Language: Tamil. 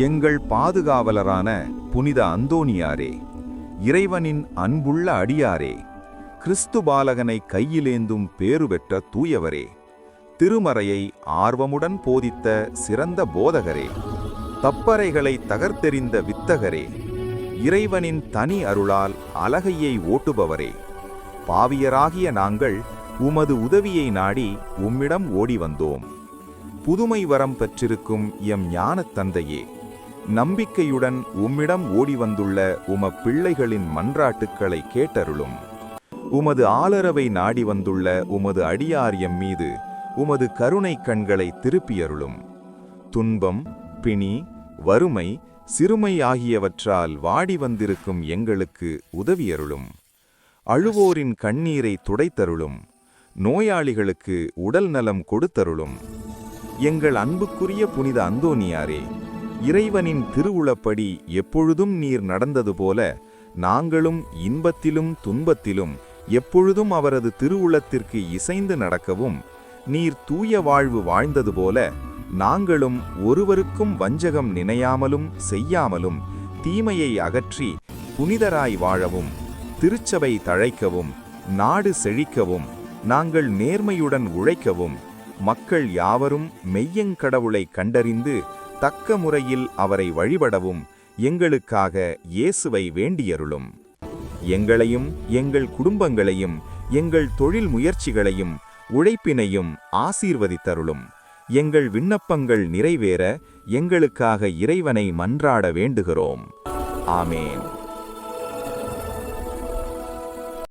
எங்கள் பாதுகாவலரான புனித அந்தோனியாரே இறைவனின் அன்புள்ள அடியாரே கிறிஸ்து பாலகனை கையிலேந்தும் பேறு பெற்ற தூயவரே திருமறையை ஆர்வமுடன் போதித்த சிறந்த போதகரே தப்பறைகளை தகர்த்தெறிந்த வித்தகரே இறைவனின் தனி அருளால் அலகையை ஓட்டுபவரே பாவியராகிய நாங்கள் உமது உதவியை நாடி உம்மிடம் ஓடி வந்தோம் புதுமை வரம் பெற்றிருக்கும் எம் ஞானத் தந்தையே நம்பிக்கையுடன் உம்மிடம் ஓடி வந்துள்ள உம பிள்ளைகளின் மன்றாட்டுக்களை கேட்டருளும். உமது ஆலரவை நாடி வந்துள்ள உமது அடியாரியம் மீது உமது கருணை கண்களை திருப்பியருளும். துன்பம் பிணி வறுமை சிறுமை ஆகியவற்றால் வாடி வந்திருக்கும் எங்களுக்கு உதவியருளும். அழுவோரின் கண்ணீரை துடைத்தருளும். நோயாளிகளுக்கு உடல் நலம் கொடுத்தருளும். எங்கள் அன்புக்குரிய புனித அந்தோனியாரே இறைவனின் திருவுளப்படி எப்பொழுதும் நீர் நடந்தது போல நாங்களும் இன்பத்திலும் துன்பத்திலும் எப்பொழுதும் அவரது திருவுளத்திற்கு இசைந்து நடக்கவும் நீர் தூய வாழ்வு வாழ்ந்தது போல நாங்களும் ஒருவருக்கும் வஞ்சகம் நினையாமலும் செய்யாமலும் தீமையை அகற்றி புனிதராய் வாழவும் திருச்சபை தழைக்கவும் நாடு செழிக்கவும் நாங்கள் நேர்மையுடன் உழைக்கவும் மக்கள் யாவரும் மெய்யங்கடவுளை கண்டறிந்து தக்க முறையில் அவரை வழிபடவும் எங்களுக்காக இயேசுவை வேண்டியருளும். எங்களையும் எங்கள் குடும்பங்களையும் எங்கள் தொழில் முயற்சிகளையும் உழைப்பினையும் ஆசீர்வதித்தருளும். எங்கள் விண்ணப்பங்கள் நிறைவேற எங்களுக்காக இறைவனை மன்றாட வேண்டுகிறோம். ஆமேன்.